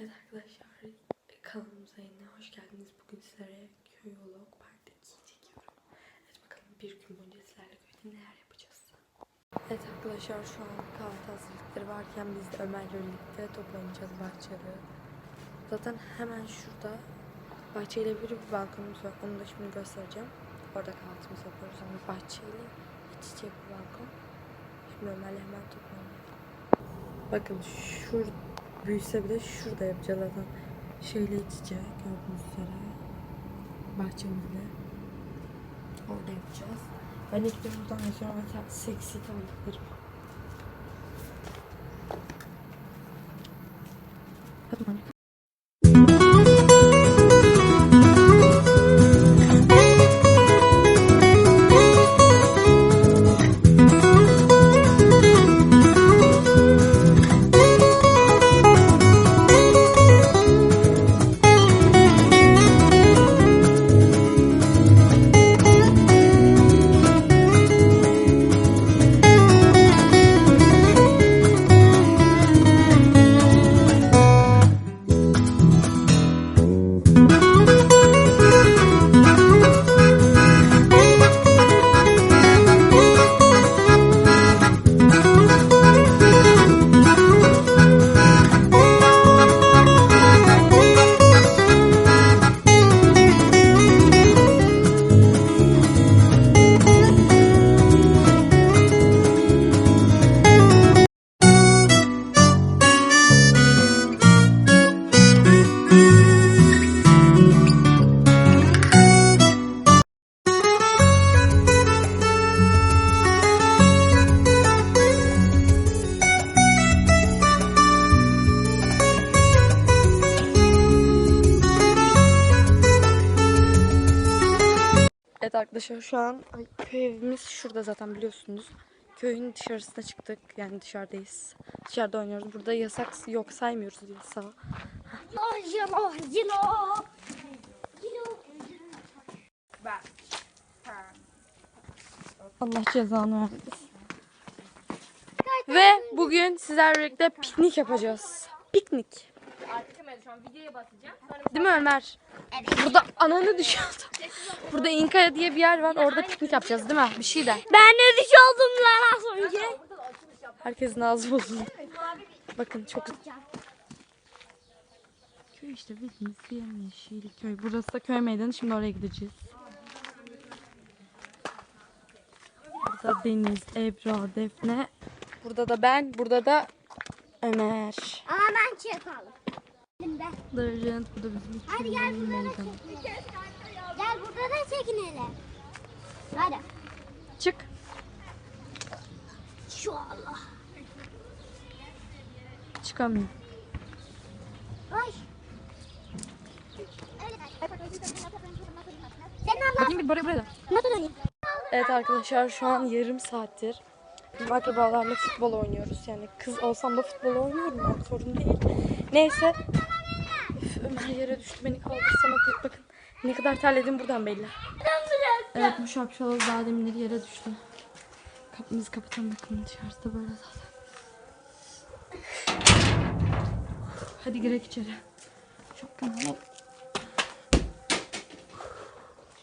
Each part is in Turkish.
Evet arkadaşlar kanalımıza yine hoş geldiniz. Bugün sizlere köy vlog part 2 çekiyorum. Evet bakalım bir gün boyunca sizlerle köyde neler yapacağız. Evet arkadaşlar şu an kahvaltı hazırlıkları varken biz de Ömer'le birlikte top oynayacağız bahçede. Zaten hemen şurada bahçeyle bir balkonumuz var. Onu da şimdi göstereceğim. Orada kahvaltımızı yapıyoruz ama bahçeyle iç içe bir balkon. Şimdi Ömer'le hemen top oynayalım. Bakın şur büyüse bile şurada yapacağız zaten. Şeyle iç içe gördüğünüz üzere. Bahçemizde. Orada yapacağız. Ben ilk de buradan ve ta- seksi tanıdıklarım. Tamam. Evet arkadaşlar şu an ay, köy evimiz şurada zaten biliyorsunuz. Köyün dışarısına çıktık. Yani dışarıdayız. Dışarıda oynuyoruz. Burada yasak yok saymıyoruz yilo. Allah cezanı vermesin. Ve bugün sizlerle birlikte piknik yapacağız. Piknik. Değil mi Ömer? Burada ananı düşüyordu. Burada İnkaya diye bir yer var. Orada piknik yapacağız değil mi? Bir şey de. Ben ne diş oldum lan az önce. Herkesin ağzı bozuldu. Bakın çok Köy işte bildiğiniz yemyeşil köy. Burası da köy meydanı. Şimdi oraya gideceğiz. Burada Deniz, Ebra, Defne. Burada da ben. Burada da Ömer. Ama ben çakalım. Ben. Darıcın. Bu da bizim Hadi köyün gel burada da çekinelim. Gel burada da çekinelim. Hadi. Çık. Şu Allah. Çıkamıyorum. Ay. Bakayım bir buraya buraya. Evet arkadaşlar şu an yarım saattir akrabalarla futbol oynuyoruz. Yani kız olsam da futbol oynuyorum ben sorun değil. Neyse. Üf, Ömer yere düştü beni kaldırsana diyor. Bakın ne kadar terledim buradan belli. Evet bu şapşal daha deminleri yere düştü. Kapımızı kapatalım bakın dışarıda böyle zaten. Hadi girek içeri. Şapkanı alalım.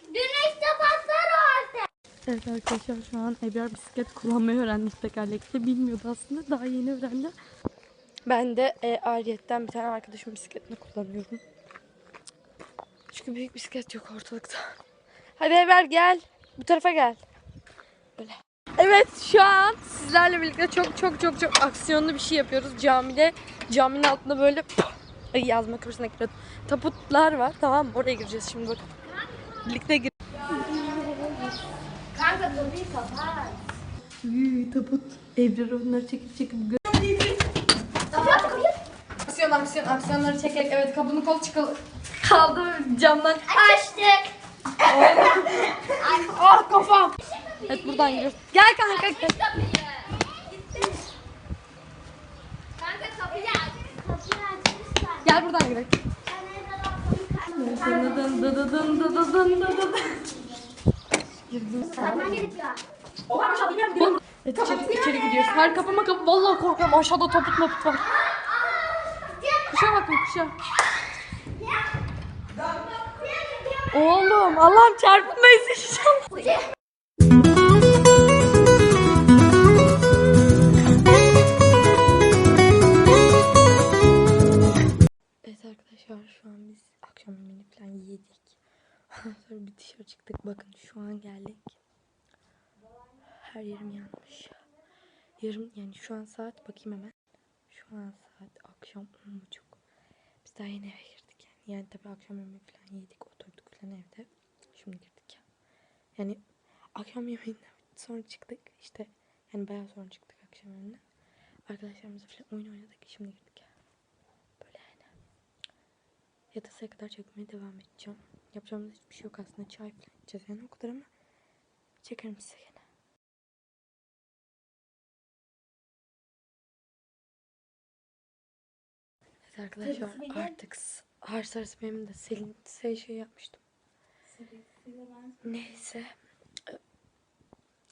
Güneşte patlar o artık. Evet arkadaşlar şu an Ebrar bisiklet kullanmayı öğrendi tekerlekli. Bilmiyordu aslında daha yeni öğrendi. Ben de e, ayrıyetten bir tane arkadaşımın bisikletini kullanıyorum. Çünkü büyük bisiklet yok ortalıkta. Hadi Ebrar gel. Bu tarafa gel. Böyle. Evet şu an sizlerle birlikte çok çok çok çok aksiyonlu bir şey yapıyoruz. Camide caminin altında böyle Ay, yazma kursuna giriyordum. Taputlar var tamam mı? Oraya gireceğiz şimdi bakın. Birlikte gir. Kanka kapıyı kapat. Üy, tabut. Ebrar onları çekip çekip gö-. Aksiyon aksiyon aksiyonları çekerek evet kapının kol çıkalı kaldı camdan. Açtık. Ah kafam. Evet buradan giriyoruz. Gel kanka gel. Kapıyı. Kanka kapıyı aç. Kapıyı açmışlar. Gel buradan girelim. Sen ne kadar kapıyı kapat. Dıdıdın dıdıdın dıdıdın dıdıdın. Satman gerekiyor. Evet içeri, içeri gidiyoruz. Her kapıma kapı. Vallahi korkuyorum. Aşağıda toput moput var. Kuşa. Oğlum Allah'ım çarpılmayız inşallah. Evet arkadaşlar şu an biz akşam yemeğini falan yedik. Sonra bir dışarı çıktık. Bakın şu an geldik. Her yerim yanmış. Yarım yani şu an saat bakayım hemen. Şu an saat akşam 10.30. Daha yeni eve girdik yani. Yani tabii akşam yemeği falan yedik. Oturduk falan evde. Şimdi girdik. Yani akşam yemeğinden sonra çıktık. İşte yani bayağı sonra çıktık akşam yemeğinden. Arkadaşlarımızla falan oyun oynadık. Şimdi girdik. Böyle yani. Yatasıya kadar çekmeye devam edeceğim. Yapacağımız hiçbir şey yok aslında. Çay falan içeceğiz yani o kadar ama çekerim size gene. Arkadaşlar artık har sarısı benim de Selin size şey yapmıştım. Neyse.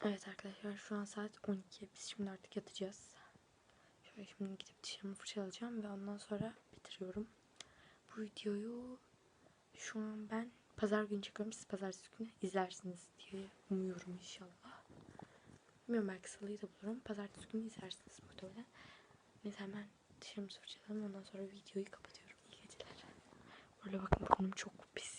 Evet arkadaşlar şu an saat 12. Biz şimdi artık yatacağız. Şöyle şimdi gidip dişlerimi fırçalayacağım ve ondan sonra bitiriyorum. Bu videoyu şu an ben pazar günü çekiyorum. Siz pazartesi günü izlersiniz diye umuyorum inşallah. Bilmiyorum belki salıyı da bulurum. Pazartesi günü izlersiniz muhtemelen. Neyse hemen dişlerimi fırçalayalım. Ondan sonra videoyu kapatıyorum. İyi geceler. Böyle bakın burnum çok pis.